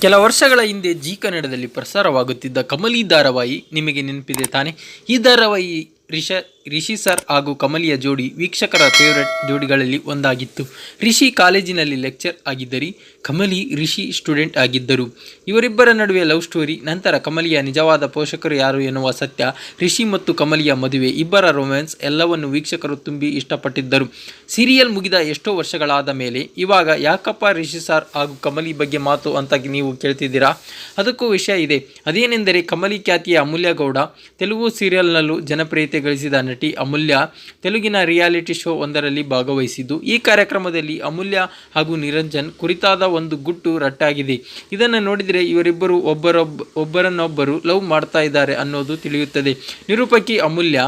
ಕೆಲ ವರ್ಷಗಳ ಹಿಂದೆ ಜಿ ಕನ್ನಡದಲ್ಲಿ ಪ್ರಸಾರವಾಗುತ್ತಿದ್ದ ಕಮಲಿ ಧಾರಾವಾಹಿ ನಿಮಗೆ ನೆನಪಿದೆ ತಾನೆ? ಈ ಧಾರಾವಾಹಿ ರಿಷ ರಿಷಿ ಸರ್ ಹಾಗೂ ಕಮಲಿಯ ಜೋಡಿ ವೀಕ್ಷಕರ ಫೇವರೆಟ್ ಜೋಡಿಗಳಲ್ಲಿ ಒಂದಾಗಿತ್ತು. ರಿಷಿ ಕಾಲೇಜಿನಲ್ಲಿ ಲೆಕ್ಚರ್ ಆಗಿದ್ದರೆ ಕಮಲಿ ರಿಷಿ ಸ್ಟೂಡೆಂಟ್ ಆಗಿದ್ದರು. ಇವರಿಬ್ಬರ ನಡುವೆ ಲವ್ ಸ್ಟೋರಿ ನಂತರ ಕಮಲಿಯ ನಿಜವಾದ ಪೋಷಕರು ಯಾರು ಎನ್ನುವ ಸತ್ಯ, ರಿಷಿ ಮತ್ತು ಕಮಲಿಯ ಮದುವೆ, ಇಬ್ಬರ ರೊಮ್ಯಾನ್ಸ್ ಎಲ್ಲವನ್ನು ವೀಕ್ಷಕರು ತುಂಬಿ ಇಷ್ಟಪಟ್ಟಿದ್ದರು. ಸೀರಿಯಲ್ ಮುಗಿದ ಎಷ್ಟೋ ವರ್ಷಗಳಾದ ಮೇಲೆ ಇವಾಗ ಯಾಕಪ್ಪ ರಿಷಿ ಸರ್ ಹಾಗೂ ಕಮಲಿ ಬಗ್ಗೆ ಮಾತು ಅಂತ ನೀವು ಕೇಳ್ತಿದ್ದೀರಾ? ಅದಕ್ಕೂ ವಿಷಯ ಇದೆ. ಅದೇನೆಂದರೆ ಕಮಲಿ ಖ್ಯಾತಿಯ ಅಮೂಲ್ಯ ಗೌಡ, ತೆಲುಗು ಸೀರಿಯಲ್ನಲ್ಲೂ ಜನಪ್ರಿಯತೆ ಗಳಿಸಿದ ನಟಿ ಅಮೂಲ್ಯ ತೆಲುಗಿನ ರಿಯಾಲಿಟಿ ಶೋ ಒಂದರಲ್ಲಿ ಭಾಗವಹಿಸಿದ್ದು. ಈ ಕಾರ್ಯಕ್ರಮದಲ್ಲಿ ಅಮೂಲ್ಯ ಹಾಗೂ ನಿರಂಜನ್ ಕುರಿತಾದ ಒಂದು ಗುಟ್ಟು ರಟ್ಟಾಗಿದೆ. ಇದನ್ನು ನೋಡಿದರೆ ಇವರಿಬ್ಬರು ಒಬ್ಬರೊಬ್ಬ ಒಬ್ಬರನ್ನೊಬ್ಬರು ಲವ್ ಮಾಡ್ತಾ ಇದ್ದಾರೆ ಅನ್ನೋದು ತಿಳಿಯುತ್ತದೆ. ನಿರೂಪಕಿ ಅಮೂಲ್ಯ,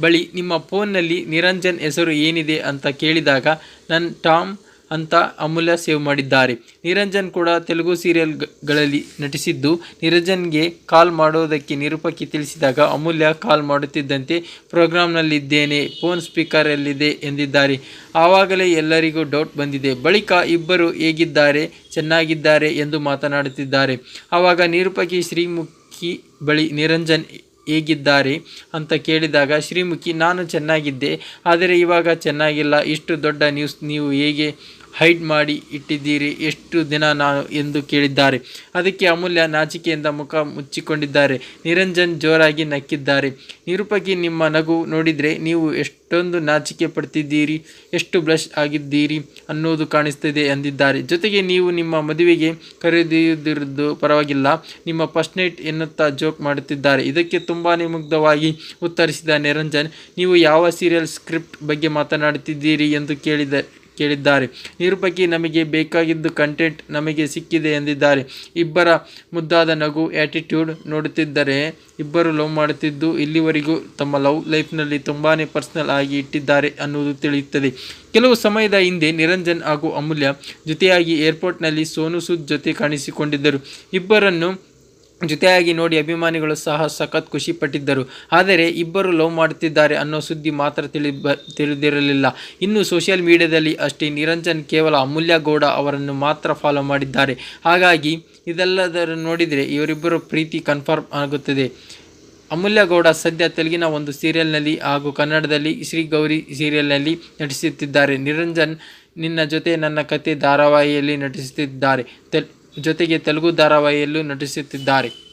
ಬಳಿ ನಿಮ್ಮ ಫೋನ್ನಲ್ಲಿ ನಿರಂಜನ್ ಹೆಸರು ಏನಿದೆ? ಅಂತ ಕೇಳಿದಾಗ ನನ್ನ ಟಾಮ್ ಅಂತ ಅಮೂಲ್ಯ ಸೇವ್ ಮಾಡಿದ್ದಾರೆ. ನಿರಂಜನ್ ಕೂಡ ತೆಲುಗು ಸೀರಿಯಲ್ಗಳಲ್ಲಿ ನಟಿಸಿದ್ದು. ನಿರಂಜನ್ಗೆ ಕಾಲ್ ಮಾಡೋದಕ್ಕೆ ನಿರೂಪಕಿ ತಿಳಿಸಿದಾಗ ಅಮೂಲ್ಯ ಕಾಲ್ ಮಾಡುತ್ತಿದ್ದಂತೆ ಪ್ರೋಗ್ರಾಂನಲ್ಲಿದ್ದೇನೆ, ಫೋನ್ ಸ್ಪೀಕರಲ್ಲಿದೆ ಎಂದಿದ್ದಾರೆ. ಆವಾಗಲೇ ಎಲ್ಲರಿಗೂ ಡೌಟ್ ಬಂದಿದೆ. ಬಳಿಕ ಇಬ್ಬರು ಹೇಗಿದ್ದಾರೆ, ಚೆನ್ನಾಗಿದ್ದಾರೆ ಎಂದು ಮಾತನಾಡುತ್ತಿದ್ದಾರೆ. ಆವಾಗ ನಿರೂಪಕಿ ಶ್ರೀಮುಖಿ ಬಳಿ ನಿರಂಜನ್ ಹೇಗಿದ್ದಾರೆ ಅಂತ ಕೇಳಿದಾಗ, ಶ್ರೀಮುಖಿ, ನಾನು ಚೆನ್ನಾಗಿದ್ದೆ, ಆದರೆ ಇವಾಗ ಚೆನ್ನಾಗಿಲ್ಲ. ಇಷ್ಟು ದೊಡ್ಡ ನ್ಯೂಸ್ ನೀವು ಹೇಗೆ ಹೈಡ್ ಮಾಡಿ ಇಟ್ಟಿದ್ದೀರಿ. ಎಷ್ಟು ದಿನ ನಾನು ಎಂದು ಕೇಳಿದ್ದಾರೆ. ಅದಕ್ಕೆ ಅಮೂಲ್ಯ ನಾಚಿಕೆಯಿಂದ ಮುಖ ಮುಚ್ಚಿಕೊಂಡಿದ್ದಾರೆ. ನಿರಂಜನ್ ಜೋರಾಗಿ ನಕ್ಕಿದ್ದಾರೆ. ನಿರೂಪಕಿ ನಿಮ್ಮ ನಗು ನೋಡಿದರೆ ನೀವು ಎಷ್ಟೊಂದು ನಾಚಿಕೆ ಪಡ್ತಿದ್ದೀರಿ, ಎಷ್ಟು ಬ್ಲಶ್ ಆಗಿದ್ದೀರಿ ಅನ್ನೋದು ಕಾಣಿಸ್ತಿದೆ ಎಂದಿದ್ದಾರೆ. ಜೊತೆಗೆ ನೀವು ನಿಮ್ಮ ಮದುವೆಗೆ ಕರೆದಿರುವುದು ಪರವಾಗಿಲ್ಲ. ನಿಮ್ಮ ಫಸ್ಟ್ ನೈಟ್ ಎನ್ನುತ್ತಾ ಜೋಕ್ ಮಾಡುತ್ತಿದ್ದಾರೆ. ಇದಕ್ಕೆ ತುಂಬಾ ಮುಗ್ಧವಾಗಿ ಉತ್ತರಿಸಿದ ನಿರಂಜನ್, ನೀವು ಯಾವ ಸೀರಿಯಲ್ ಸ್ಕ್ರಿಪ್ಟ್ ಬಗ್ಗೆ ಮಾತನಾಡುತ್ತಿದ್ದೀರಿ ಎಂದು ಕೇಳಿದ ಕೇಳಿದ್ದಾರೆ. ನಿರೂಪಕಿ ನಮಗೆ ಬೇಕಾಗಿದ್ದು ಕಂಟೆಂಟ್ ನಮಗೆ ಸಿಕ್ಕಿದೆ ಎಂದಿದ್ದಾರೆ. ಇಬ್ಬರ ಮುದ್ದಾದ ನಗು ಆ್ಯಟಿಟ್ಯೂಡ್ ನೋಡುತ್ತಿದ್ದರೆ ಇಬ್ಬರು ಲವ್ ಮಾಡುತ್ತಿದ್ದು ಇಲ್ಲಿವರೆಗೂ ತಮ್ಮ ಲವ್ ಲೈಫ್ನಲ್ಲಿ ತುಂಬಾ ಪರ್ಸ್ನಲ್ ಆಗಿ ಇಟ್ಟಿದ್ದಾರೆ ಅನ್ನುವುದು ತಿಳಿಯುತ್ತದೆ. ಕೆಲವು ಸಮಯದ ಹಿಂದೆ ನಿರಂಜನ್ ಹಾಗೂ ಅಮೂಲ್ಯ ಜೊತೆಯಾಗಿ ಏರ್ಪೋರ್ಟ್ನಲ್ಲಿ ಸೋನು ಸೂದ್ ಜೊತೆ ಕಾಣಿಸಿಕೊಂಡಿದ್ದರು. ಇಬ್ಬರನ್ನು ಜೊತೆಯಾಗಿ ನೋಡಿ ಅಭಿಮಾನಿಗಳು ಸಹ ಸಖತ್ ಖುಷಿಪಟ್ಟಿದ್ದರು. ಆದರೆ ಇಬ್ಬರು ಲವ್ ಮಾಡುತ್ತಿದ್ದಾರೆ ಅನ್ನೋ ಸುದ್ದಿ ಮಾತ್ರ ತಿಳಿ ಬ ತಿಳಿದಿರಲಿಲ್ಲ. ಇನ್ನು ಸೋಷಿಯಲ್ ಮೀಡಿಯಾದಲ್ಲಿ ಅಷ್ಟೇ ನಿರಂಜನ್ ಕೇವಲ ಅಮೂಲ್ಯ ಗೌಡ ಅವರನ್ನು ಮಾತ್ರ ಫಾಲೋ ಮಾಡಿದ್ದಾರೆ. ಹಾಗಾಗಿ ಇದೆಲ್ಲದರ ನೋಡಿದರೆ ಇವರಿಬ್ಬರು ಪ್ರೀತಿ ಕನ್ಫರ್ಮ್ ಆಗುತ್ತದೆ. ಅಮೂಲ್ಯ ಗೌಡ ಸದ್ಯ ತೆಲುಗಿನ ಒಂದು ಸೀರಿಯಲ್ನಲ್ಲಿ ಹಾಗೂ ಕನ್ನಡದಲ್ಲಿ ಶ್ರೀ ಗೌರಿ ಸೀರಿಯಲ್ನಲ್ಲಿ ನಟಿಸುತ್ತಿದ್ದಾರೆ. ನಿರಂಜನ್ ನಿನ್ನ ಜೊತೆ ನನ್ನ ಕತೆ ಧಾರಾವಾಹಿಯಲ್ಲಿ ನಟಿಸುತ್ತಿದ್ದಾರೆ. ತೆಲ್ ಜೊತೆಗೆ ತೆಲುಗು ಧಾರಾವಾಹಿಯಲ್ಲೂ ನಟಿಸುತ್ತಿದ್ದಾರೆ.